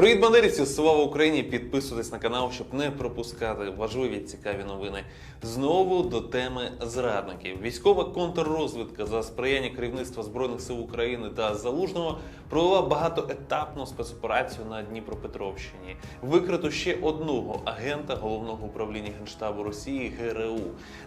Привіт, бандерівці! Слава Україні! Підписуйтесь на канал, щоб не пропускати важливі цікаві новини. Знову до теми зрадників. Військова контррозвідка за сприяння керівництва збройних сил України та залужного провела багатоетапну спецоперацію на Дніпропетровщині. Викрито ще одного агента головного управління генштабу Росії ГРУ.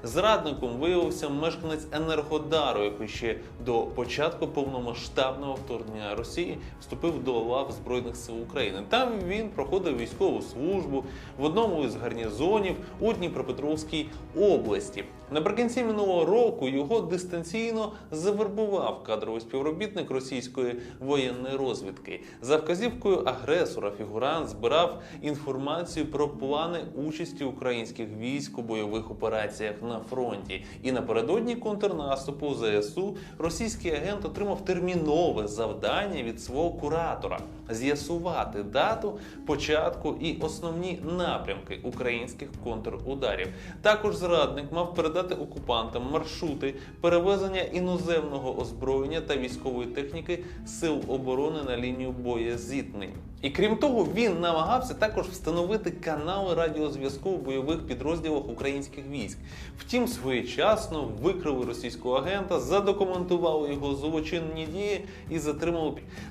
Зрадником виявився мешканець Енергодару, який ще до початку повномасштабного вторгнення Росії вступив до лав збройних сил України. Там він проходив військову службу в одному із гарнізонів у Дніпропетровській області. Наприкінці минулого року його дистанційно завербував кадровий співробітник російської воєнної розвідки. За вказівкою агресора фігурант збирав інформацію про плани участі українських військ у бойових операціях на фронті. І напередодні контрнаступу ЗСУ російський агент отримав термінове завдання від свого куратора з'ясувати дату початку і основні напрямки українських контрударів. Також зрадник мав передати окупантам маршрути перевезення іноземного озброєння та військової техніки сил оборони на лінію боєзіткнень. І крім того, він намагався також встановити канали радіозв'язку в бойових підрозділах українських військ. Втім, своєчасно викрили російського агента, задокументували його злочинні дії і затримали.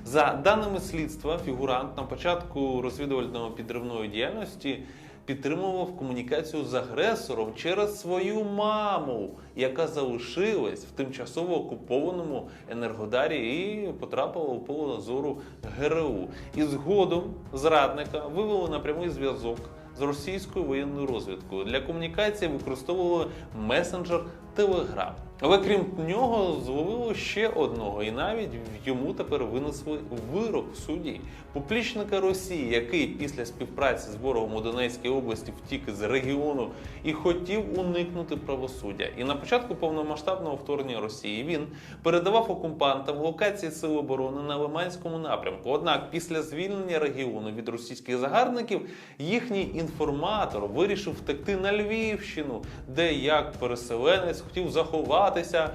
За даними слідства, фігурант на початку розвідувальної підривної діяльності підтримував комунікацію з агресором через свою маму, яка залишилась в тимчасово окупованому Енергодарі і потрапила у поле зору ГРУ. І згодом зрадника вивели на прямий зв'язок з російською воєнною розвідкою. Для комунікації використовували месенджер Telegram. Але крім нього зловили ще одного, і навіть йому тепер винесли вирок в суді. Поплічника Росії, який після співпраці з ворогом у Донецькій області втік з регіону і хотів уникнути правосуддя. І на початку повномасштабного вторгнення Росії він передавав окупантам локації Сил оборони на Лиманському напрямку. Однак після звільнення регіону від російських загарбників їхній інформатор вирішив втекти на Львівщину, де як переселенець хотів заховатися.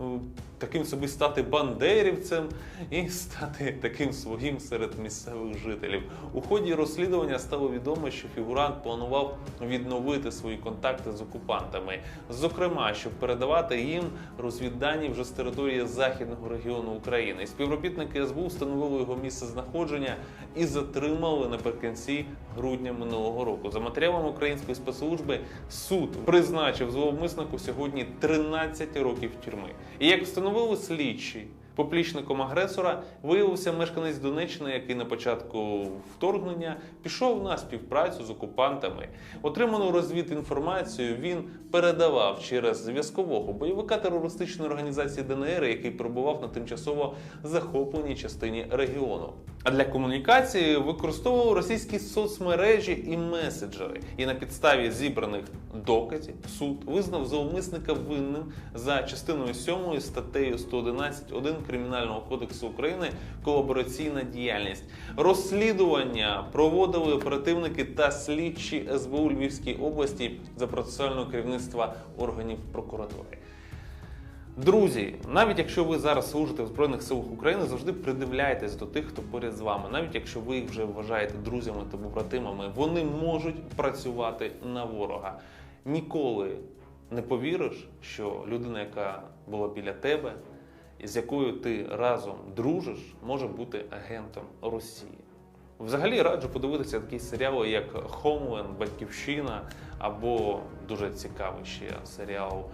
е, Таким собі стати бандерівцем і стати таким своїм серед місцевих жителів. У ході розслідування стало відомо, що фігурант планував відновити свої контакти з окупантами, зокрема, щоб передавати їм розвіддані вже з території західного регіону України. Співробітники СБУ встановили його місце знаходження і затримали наприкінці грудня минулого року. За матеріалами української спецслужби суд призначив зловмиснику сьогодні 13 років тюрми. І як встановили слідчі, поплічником агресора виявився мешканець Донеччини, який на початку вторгнення пішов на співпрацю з окупантами. Отриману розвідінформацію він передавав через зв'язкового бойовика терористичної організації ДНР, який перебував на тимчасово захопленій частині регіону. А для комунікації використовував російські соцмережі і меседжери. І на підставі зібраних доказів суд визнав зловмисника винним за частиною 7 статтею 111.1 Кримінального кодексу України колабораційна діяльність. Розслідування проводили оперативники та слідчі СБУ Львівській області за процесуального керівництва органів прокуратури. Друзі, навіть якщо ви зараз служите в Збройних силах України, завжди придивляйтесь до тих, хто поряд з вами. Навіть якщо ви їх вже вважаєте друзями та побратимами, вони можуть працювати на ворога. Ніколи не повіриш, що людина, яка була біля тебе, з якою ти разом дружиш, може бути агентом Росії. Взагалі раджу подивитися такі серіали, як Homeland, Батьківщина, або дуже цікавий ще серіал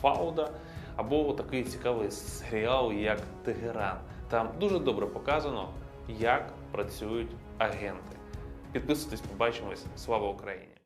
Фауда, або такий цікавий серіал, як Тегеран. Там дуже добре показано, як працюють агенти. Підписуйтесь, побачимось. Слава Україні!